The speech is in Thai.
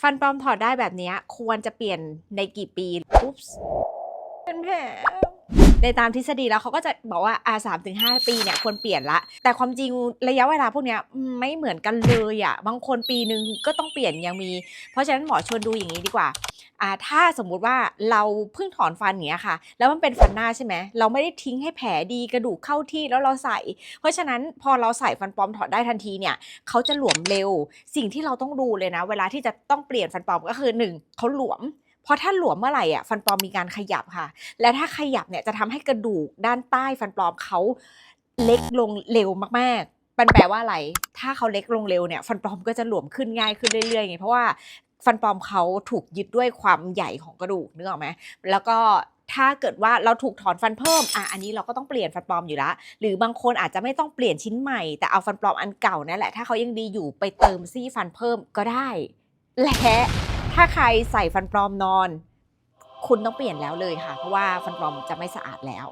ฟันปลอมถอดได้แบบนี้ควรจะเปลี่ยนในกี่ปีอุ๊บ เป็นแผลในตามทฤษฎีแล้วเขาก็จะบอกว่าอาสามถึงห้าปีเนี่ยควรเปลี่ยนละ แต่ความจริงระยะเวลาพวกเนี้ยไม่เหมือนกันเลยอะ่ะบางคนปีหนึ่งก็ต้องเปลี่ยนยังมี เพราะฉะนั้นหมอชวนดูอย่างนี้ดีกว่าอ่าถ้าสมมุติว่าเราเพิ่งถอนฟันเนี้ยค่ะ แล้วมันเป็นฟันหน้าใช่ไหมเราไม่ได้ทิ้งให้แผลดีกระดูกเข้าที่แล้วเราใส่ เพราะฉะนั้นพอเราใส่ฟันปลอมถอดได้ทันทีเนี่ยเขาจะหลวมเร็ว สิ่งที่เราต้องดูเลยนะ เวลาที่จะต้องเปลี่ยนฟันปลอมก็คือหนึ่งเขาหลวม ราะถ้าหลวมเมื่อไหร่อะฟันปลอมมีการขยับค่ะ และถ้าขยับเนี่ยจะทำให้กระดูกด้านใต้ฟันปลอมเขาเล็กลงเร็วมากๆมันแปลว่าอะไร ถ้าเขาเล็กลงเร็วเนี่ยฟันปลอมก็จะหลวมขึ้นง่ายขึ้นเรื่อยๆไงเพราะว่าฟันปลอมเขาถูกยึดด้วยความใหญ่ของกระดูกนึกออกไหมแล้วก็ถ้าเกิดว่าเราถูกถอนฟันเพิ่ม อะ อันนี้เราก็ต้องเปลี่ยนฟันปลอมอยู่ละ หรือบางคนอาจจะไม่ต้องเปลี่ยนชิ้นใหม่ แต่เอาฟันปลอมอันเก่านั่นแหละ ถ้าเขายังดีอยู่ไปเติมซี่ฟันเพิ่มก็ได้ และ ถ้าใครใส่ฟันปลอมนอน คุณต้องเปลี่ยนแล้วเลยค่ะ เพราะว่าฟันปลอมจะไม่สะอาดแล้ว